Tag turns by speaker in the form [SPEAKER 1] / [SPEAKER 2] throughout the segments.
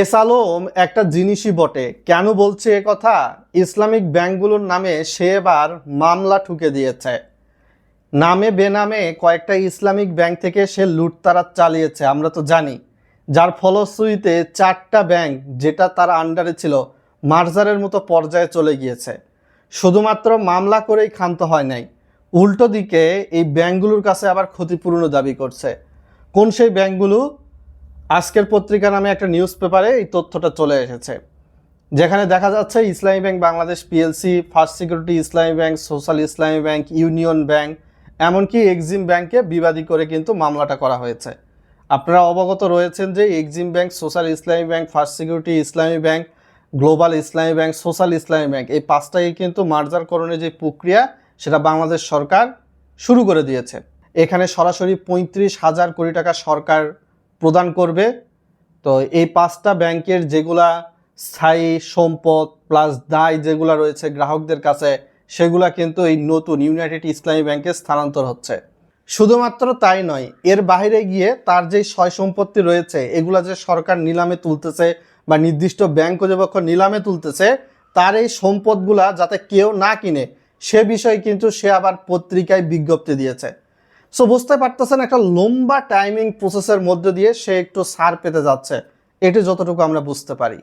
[SPEAKER 1] S Alam একটা জিনিসই বটে। কেন বলছে এ কথা? ইসলামিক ব্যাংকগুলোর নামে সে এবার মামলা ঠুকে দিয়েছে। নামে বেনামে কয়েকটা ইসলামিক ব্যাংক থেকে সে লুটতারাজ চালিয়েছে, আমরা তো জানি। যার ফলশ্রুতিতে চারটা ব্যাংক যেটা তার আন্ডারে ছিল, মার্জারের মতো পর্যায়ে চলে গিয়েছে। শুধুমাত্র মামলা করেই ক্ষান্ত হয় নাই। উল্টো দিকে এই ব্যাংকগুলোর কাছে আবার ক্ষতিপূরণও দাবি করছে। কোন সেই ব্যাংকগুলো? আজকের পত্রিকা নামে একটা নিউজ পেপারে এই তথ্যটা চলে এসেছে, যেখানে দেখা যাচ্ছে Islami Bank, Bangladesh PLC First Security Islami Bank Social Islami Bank Union Bank এমনকি এক্সিম ব্যাংকে বিবাদী করে কিন্তু মামলাটা করা হয়েছে। আপনারা অবগত রয়েছেন যে Exim Bank Social Islami Bank First Security Islami Bank Global Islami Bank Social Islami Bank এই পাঁচটাই কিন্তু মার্জারকরণের যে প্রক্রিয়া, সেটা বাংলাদেশ সরকার শুরু করে দিয়েছে। এখানে সরাসরি পঁয়ত্রিশ হাজার কোটি টাকা সরকার করবে। তো এই পাঁচটা ব্যাংকের যেগুলা স্থায়ী সম্পদ প্লাস দায় যেগুলা রয়েছে গ্রাহকদের কাছে, সেগুলা কিন্তু এই নতুন ইউনাইটেড ইসলামী ব্যাংকে স্থানান্তর হচ্ছে। শুধুমাত্র তাই নয়, এর বাইরে গিয়ে তার যে সয় সম্পত্তি রয়েছে, এগুলা যে সরকার নিলামে তুলতেছে বা নির্দিষ্ট ব্যাংক কর্তৃপক্ষ নিলামে তুলতেছে, তার এই সম্পদগুলা যাতে কেউ না কিনে, সে বিষয়ে কিন্তু সে আবার পত্রিকায় বিজ্ঞপ্তি দিয়েছে। সো বুঝতে পারতেছেন একটা লম্বা টাইমিং প্রসেসের মধ্যে দিয়ে সে একটু সার পেতে যাচ্ছে। এটি যতটুকু আমরা বুঝতে পারি।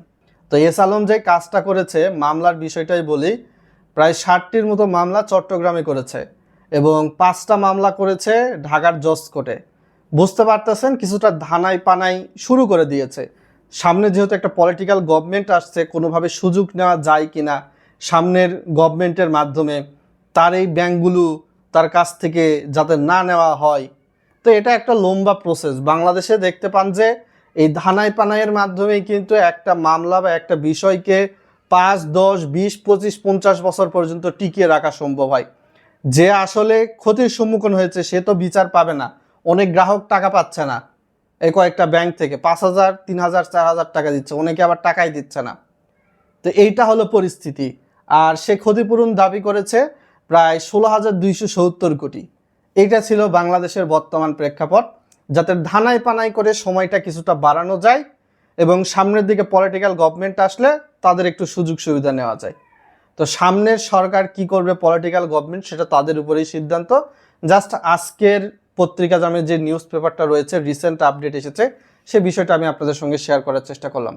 [SPEAKER 1] তো এস আলম যে কাজটা করেছে, মামলার বিষয়টাই বলি, প্রায় ষাটটির মতো মামলা চট্টগ্রামে করেছে এবং পাঁচটা মামলা করেছে ঢাকার জজ কোর্টে বুঝতে পারতেছেন, কিছুটা ধানাই পানাই শুরু করে দিয়েছে। সামনে যেহেতু একটা পলিটিক্যাল গভর্নমেন্ট আসছে, কোনোভাবে সুযোগ নেওয়া যায় কিনা, সামনের গভর্নমেন্টের মাধ্যমে তার এই ব্যাংকগুলো তার কাছ থেকে যাতে না নেওয়া হয়। তো এটা একটা লম্বা প্রসেস বাংলাদেশে দেখতে পান যে এই ধানাই পানাইয়ের মাধ্যমেই কিন্তু একটা মামলা বা একটা বিষয়কে পাঁচ, দশ, বিশ, পঁচিশ, পঞ্চাশ বছর পর্যন্ত টিকিয়ে রাখা সম্ভব হয়। যে আসলে ক্ষতির সম্মুখীন হয়েছে, সে তো বিচার পাবে না। অনেক গ্রাহক টাকা পাচ্ছে না। এই কয়েকটা ব্যাংক থেকে পাঁচ হাজার, তিন হাজার, চার হাজার টাকা দিচ্ছে। অনেকে আবার টাকাই দিচ্ছে না। তো এইটা হলো পরিস্থিতি। আর সে ক্ষতিপূরণ দাবি করেছে প্রায় ষোলো হাজার দুইশো সত্তর কোটি। এটা ছিল বাংলাদেশের বর্তমান প্রেক্ষাপট, যাতে ধানাই পানাই করে সময়টা কিছুটা বাড়ানো যায় এবং সামনের দিকে পলিটিক্যাল গভর্নমেন্ট আসলে তাদের একটু সুযোগ সুবিধা নেওয়া যায়। তো সামনের সরকার কি করবে পলিটিক্যাল গভর্নমেন্ট সেটা তাদের উপরেই সিদ্ধান্ত। জাস্ট আজকের পত্রিকা যে নিউজ পেপারটা রয়েছে রিসেন্ট আপডেট এসেছে, সে বিষয়টা আমি আপনাদের সঙ্গে শেয়ার করার চেষ্টা করলাম।